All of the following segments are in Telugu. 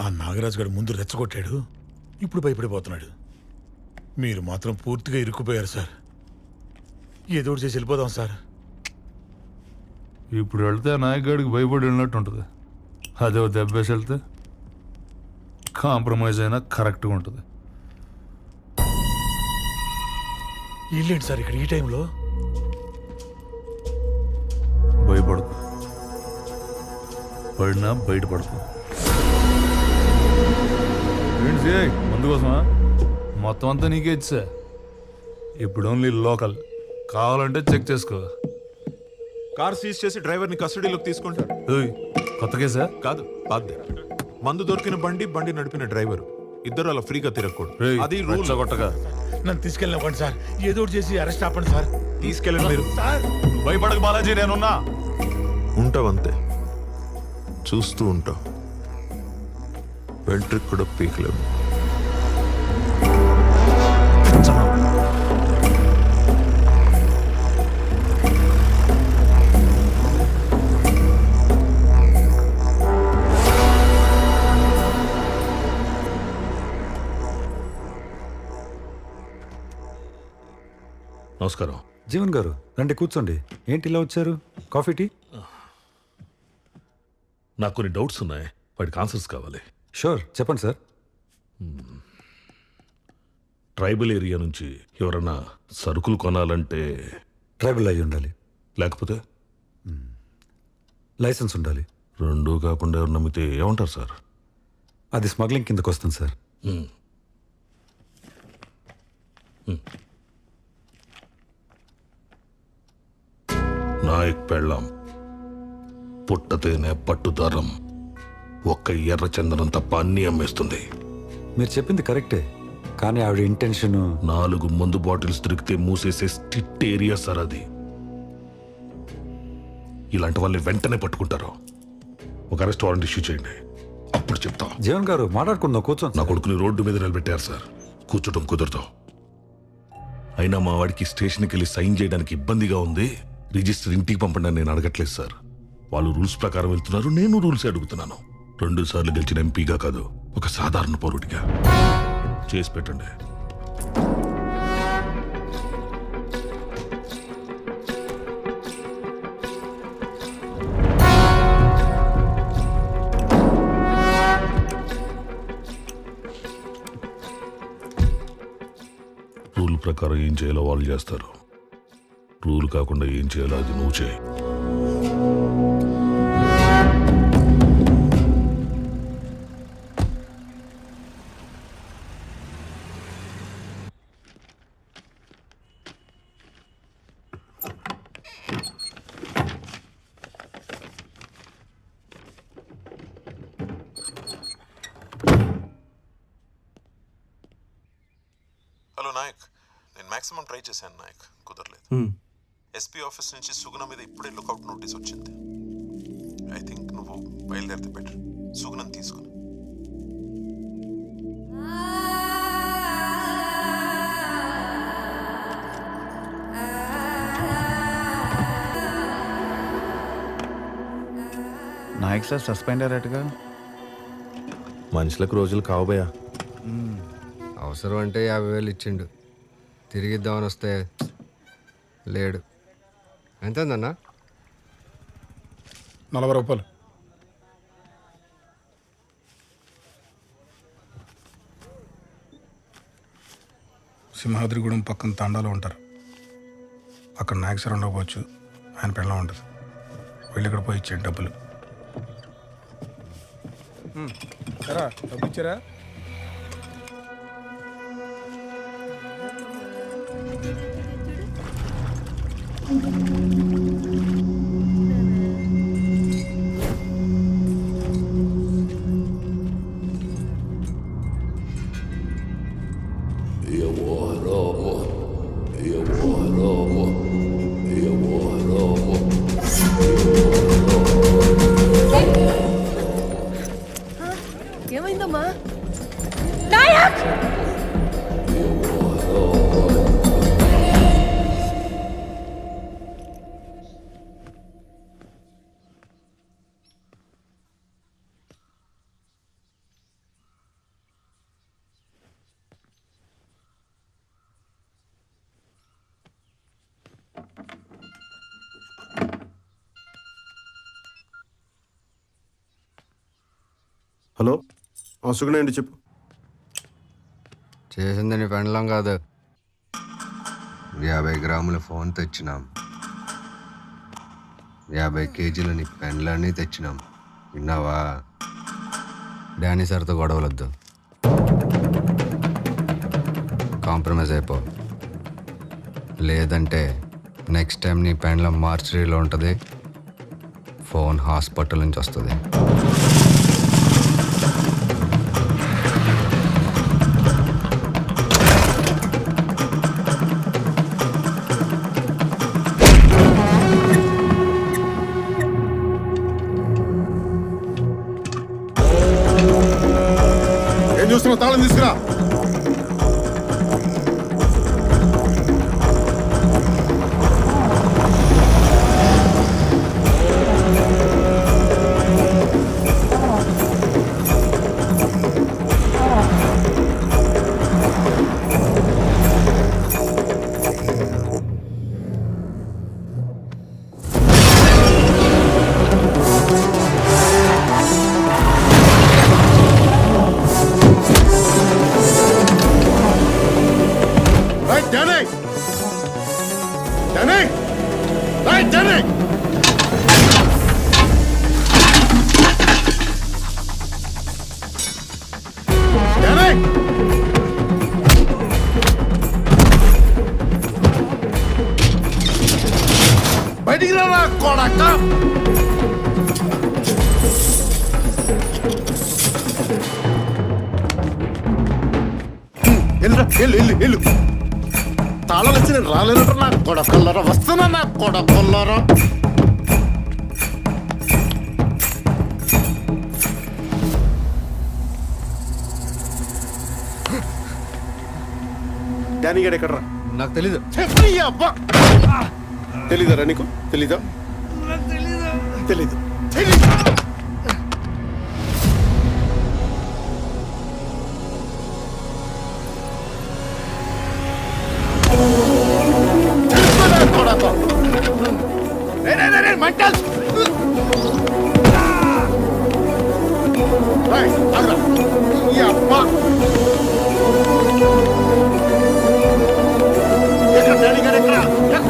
ఆ నాగరాజు గారు ముందు రెచ్చగొట్టాడు ఇప్పుడు భయపడిపోతున్నాడు. మీరు మాత్రం పూర్తిగా ఇరుక్కుపోయారు సార్. ఏదో ఒకటి చేసి వెళ్ళిపోదాం సార్. ఇప్పుడు వెళ్తే నాయకుడికి భయపడి వెళ్ళినట్టు ఉంటుంది. అదే దెబ్బేసి వెళ్తే కాంప్రమైజ్ అయినా కరెక్ట్గా ఉంటుంది. ఇల్లేంటి సార్ ఇక్కడ ఈ టైంలో? భయపడకు. పడినా బయటపడకు. ఏంటి సిఐ ముందు కోసమా? మొత్తం అంతా నీకే ఇచ్చా. ఇప్పుడు ఓన్లీ లోకల్ కావాలంటే చెక్ చేసుకో. కార్ సీజ్ చేసి డ్రైవర్ని కస్టడీలోకి తీసుకుంటాడు. ఏయ్, కొత్త కేసా? కాదు బాధ్య మందు దొరికిన బండి బండి నడిపిన డ్రైవర్. ఇద్దరు అలా ఫ్రీగా తిరగకూడదు. అది రూల్. రెచ్చగొట్టగా నన్ను తీసుకెళ్ళినవ్వండి సార్. ఏదో ఒకటి చేసి అరెస్ట్ ఆపండి సార్. తీసుకెళ్ళండి మీరు. సార్! భయపడకు బాలాజీ నేనున్నా. ఉంటావు అంతే. చూస్తూ ఉంటావు. వెంట్రుకు కూడా పీకలేము నమస్కారం. జీవన్ గారు రండి కూర్చోండి. ఏంటి ఇలా వచ్చారు? Coffee tea? నాకు కొన్ని డౌట్స్ ఉన్నాయి. వాటికి ఆన్సర్స్ కావాలి. షూర్ చెప్పండి సార్. ట్రైబల్ ఏరియా నుంచి ఎవరన్నా సరుకులు కొనాలంటే ట్రైబల్ అయి ఉండాలి. లేకపోతే? లైసెన్స్ ఉండాలి. రెండు కాకుండా ఎవరు నమ్మితే ఏమంటారు సార్? అది స్మగ్లింగ్ కిందకు వస్తుంది సార్ నాయక్ పెళ్ళాం. పుట్టతేనే పట్టుదారం. ఒక్క ఎర్ర చందనం తప్ప అన్ని అమ్మేస్తుంది. మీరు చెప్పింది కరెక్టే. కానీ ఆవిడ ఇంటెన్షన్ నాలుగు మందు బాటిల్స్ దొరికితే మూసేసే స్టిట్ ఏరియా సార్ అది. ఇలాంటి వాళ్ళని వెంటనే పట్టుకుంటారు. ఒక అరెస్ట్ వారెంట్ ఇష్యూ చేయండి. అప్పుడు చెప్తా. జీవన్ గారు మాట్లాడుకుందాం కూర్చోండి నా. కొడుకుని రోడ్డు మీద నిలబెట్టారు సార్. కూర్చోటం కుదరదు. అయినా మా వాడికి స్టేషన్కి వెళ్ళి సైన్ చేయడానికి ఇబ్బందిగా ఉంది. రిజిస్టర్ ఇంటికి పంపండి నేను అడగట్లేదు సార్. వాళ్ళు రూల్స్ ప్రకారం వెళ్తున్నారు నేను రూల్స్ అడుగుతున్నాను. రెండు సార్లు గెలిచిన ఎంపీగా కాదు ఒక సాధారణ పౌరుడిగా. చేసి పెట్టండి. రూల్ ప్రకారం ఏం చేయాలో వాళ్ళు చేస్తారు. రూల్ కాకుండా ఏం చేయాలో అది నువ్వు చేయి. హలో నాయక్ నేను మాక్సిమం ట్రై చేశాను నాయక్ కుదరలేదు. ఎస్పీ ఆఫీస్ నుంచి సుగుణ మీద ఇప్పుడే లుకౌట్ నోటీస్ వచ్చింది. ఐ థింక్ నువ్వు బయలుదేరితే బెటర్ సుగుణం తీసుకుని. నాయక్ సార్ సస్పెండ్ అయ్యారట్టుగా మనుషులకు రోజులు కావబోయా అవసరం అంటే యాభై వేలు ఇచ్చిండు. తిరిగిద్దామని వస్తే లేడు. ఎంతేందన్నా? నలభై రూపాయలు. సింహాద్రిగూడెం పక్కన తాండాలో ఉంటారు. అక్కడ నాయకసర్ ఉండకపోవచ్చు ఆయన పెళ్ళం ఉంటుంది. వెళ్ళి ఇక్కడ పోయి ఇచ్చేయండి డబ్బులు. డబ్బు ఇచ్చారా Yeah, well. హలో సుగుణ అండి చెప్పు. చేసింది నీ పెండ్లం కాదు. యాభై గ్రాముల ఫోన్ తెచ్చినాం. యాభై కేజీల నీ పెండ్లాన్ని తెచ్చినాం. విన్నావా? డానీ సార్తో గొడవలొద్దు. కాంప్రమైజ్ అయిపో. లేదంటే నెక్స్ట్ టైం నీ పెండ్లం మార్చరీలో ఉంటుంది. ఫోన్ హాస్పిటల్ నుంచి వస్తుంది. తాళం తీసుకురా. రా కొడక తాళాలు వచ్చి నేను రాలేనట్టు నా కొడకల్లరా. వస్తున్నా నా కొడకల్లరా. డానీ గడ్ ఎక్కడరా నాకు తెలీదు. చెప్పి అబ్బా. తెలీదా నీకు? తెలీదా? తెలీదు.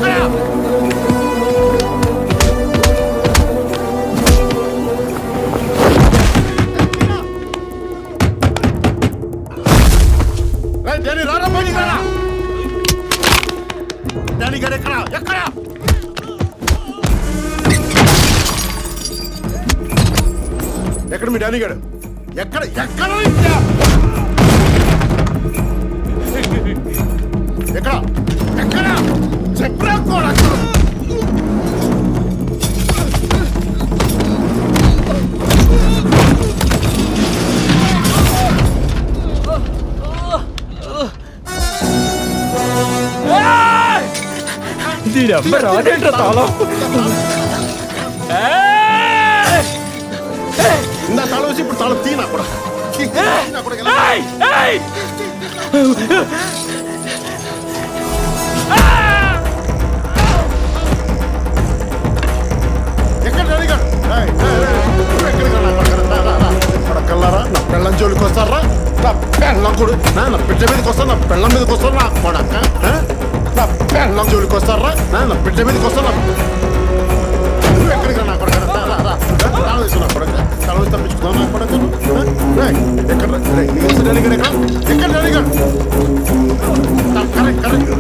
Yeah. ఎక్కడ మీ డాడీ గారు? ఎక్కడ? ఎక్కడ? ఎక్కడ? ఎక్కడ? చెప్పరా కూడా వేసి ఇప్పుడు తాళం? తీనా కూడా. తీనా కూడా ఎలా? ఎక్కడ డాడీ గారు ఏయ్, ఏయ్, ఏయ్, నువ్వు ఎక్కడికి రా, నా పెళ్ళం జోలికి వస్తారా? నా పెళ్ళం కొడు నా బిడ్డ మీదకి వస్తారు? నా పెళ్ళం మీదకి వస్తారు? నా కొడక ఆ? నా పెళ్ళం జోలికి వస్తారా? నా బిడ్డ మీదకి వస్తారు? నా కొడుకు. వేసి తప్పించుకుందాం నా కొడుకు. ఎక్కడ ఎక్కడ? నా కొడుకు.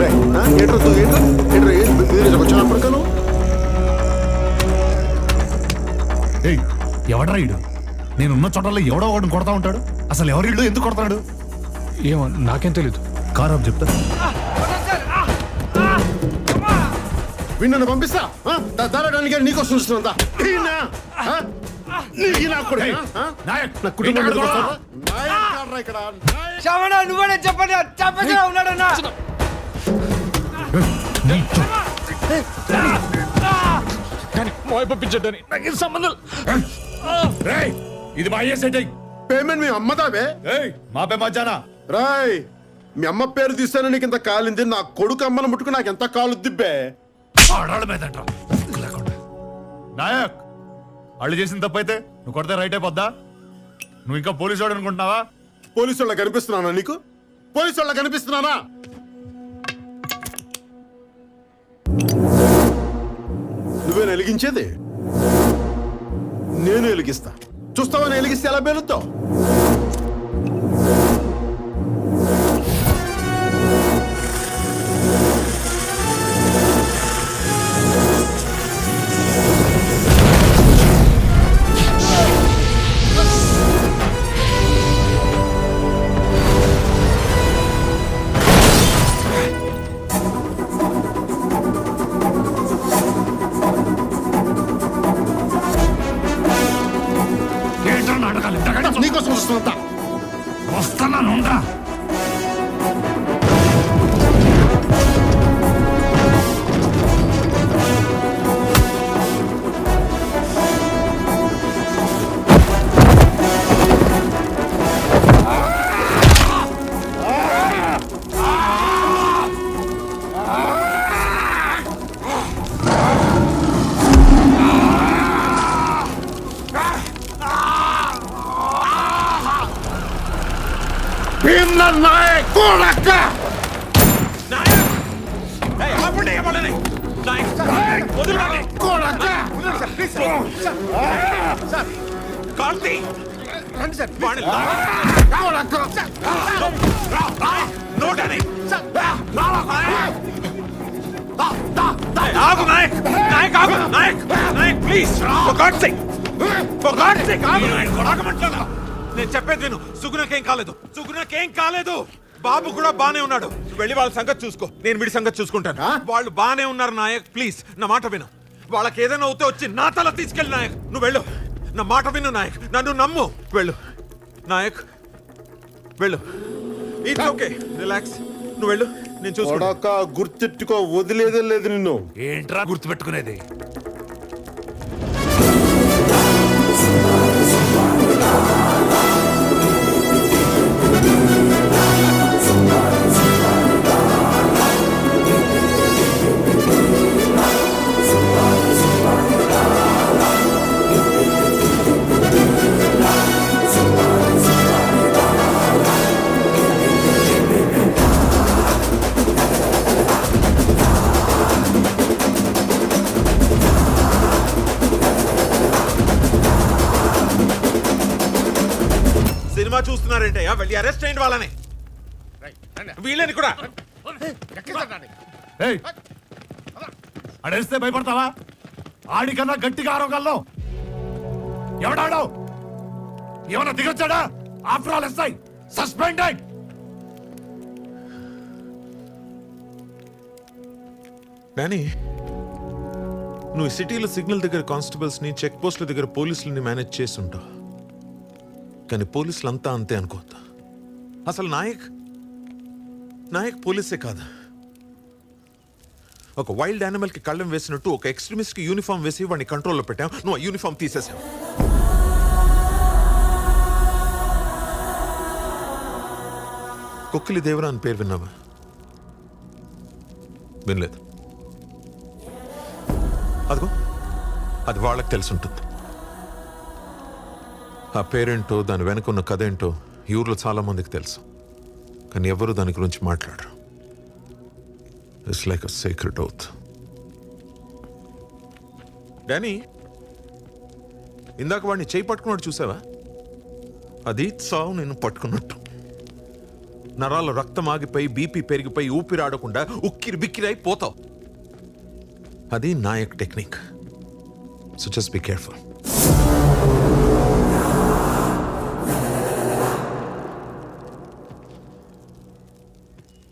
రేయ్, ఆ? ఏంట్రా తూ, ఏంట్రా? ఏంట్రా, ఏం మీరు వచ్చిన కొడుకు నువ్వు? ఎవడరా ఇడు నేనున్న చోటల్లో ఎవడో వాడిని కొడతా ఉంటాడు అసలు ఎవరిడు ఎందుకు కొడతాడు ఏమో నాకేం తెలీదు కారు ఆపు చెప్తా అక్కడ వస్తారా? నాయక్ గాడ్రా ఇక్కడ? నాయక్. నువ్వే చెప్పండి ఉన్నాడన్నా నాకు సంబంధం రేయ్, ఇది మా అయ్యే పేమెంట్ మీ అమ్మదావే? ఏయ్ మాపే మధ్యాహ్న రాయ్ మీ అమ్మ పేరు తీస్తానే నీకు ఇంత కాలింది నా కొడుకు అమ్మను ముట్టుకు నాకు ఎంత కాలు దిబ్బే? ఆడాళ్ళ మీద నాయక్ వాళ్ళు చేసిన తప్పైతే నువ్వు కొడితే రైట్ అయిపోద్దా నువ్వు ఇంకా పోలీసు వాడు అనుకుంటున్నావా? పోలీసు వాళ్ళ కనిపిస్తున్నానా నీకు? పోలీసు వాళ్ళ కనిపిస్తున్నానా నువ్వే వెలిగించేది? నేను వెలిగిస్తా. చూస్తావని వెలిగిస్తే ఎలా పేలుతావు? నీకోసం వస్తున్నా నేను చెప్పేది విను. సుగుణకేం కాలేదు. సుగుణకేం కాలేదు. బాబు కూడా బానే ఉన్నాడు. వెళ్ళి వాళ్ళ సంగతి చూసుకో. నేను వీడి సంగతి చూసుకుంటాను. వాళ్ళు బానే ఉన్నారు నాయక్. ప్లీజ్ నా మాట విను. వాళ్ళకి ఏదైనా అవుతే వచ్చి నా తల తీసుకెళ్ళి నాయక్. నువ్వు వెళ్ళు. నా మాట విను నాయక్. నన్ను నమ్ము. వెళ్ళు. నాయక్ వెళ్ళు. ఇట్స్ ఓకే రిలాక్స్ నువ్వు వెళ్ళు. నేను చూసుకుంటా. కొడక గుర్తెట్టుకో వదిలేదే లేదు నిన్ను. ఏంట్రా గుర్తుపెట్టుకునేది? వెళ్ళి అరెస్ట్ అయ్యండి వాళ్ళని. వీళ్ళని కూడా. ఏయ్ అడేస్తే భయపడతావా? ఆడికన్నా గట్టిగా ఆరోగల్లో. ఎవడాడో ఏమన్నా దిగొచ్చాడా? ఆఫ్టర్ ఆల్ ఎస్ఐ సస్పెండెడ్ కానీ నువ్వు ఈ సిటీలో సిగ్నల్ దగ్గర కానిస్టేబుల్స్ని చెక్ పోస్టుల దగ్గర పోలీసులని మేనేజ్ చేస్తుంటావు కానీ పోలీసులు అంతా అంతే అనుకోవద్దు. అసలు నాయక్ నాయక్ పోలీసే కాదు. ఒక వైల్డ్ యానిమల్కి కళ్ళం వేసినట్టు ఒక ఎక్స్ట్రీమిస్ట్కి యూనిఫామ్ వేసి వాడిని కంట్రోల్లో పెట్టాం. నువ్వు ఆ యూనిఫామ్ తీసేసావు. కొక్కిలి దేవరా అని పేరు విన్నావా? వినలేదు. అదిగో అది వాళ్ళకి తెలిసి ఉంటుంది. ఆ పేరేంటో దాని వెనక ఉన్న కథ ఏంటో ఈ ఊర్లో చాలా మందికి తెలుసు. కానీ ఎవరు దాని గురించి మాట్లాడరు. ఇట్స్ లైక్ అ సీక్రెట్ అవుత్ డానీ ఇందాక వాడిని చేయి పట్టుకున్నాడు చూసావా? అది సావు నేను పట్టుకున్నట్టు. నరాలు రక్తం ఆగిపోయి బీపీ పెరిగిపోయి ఊపిరాడకుండా ఉక్కిరి బిక్కిరై పోతావు అది Nayak technique. So just be careful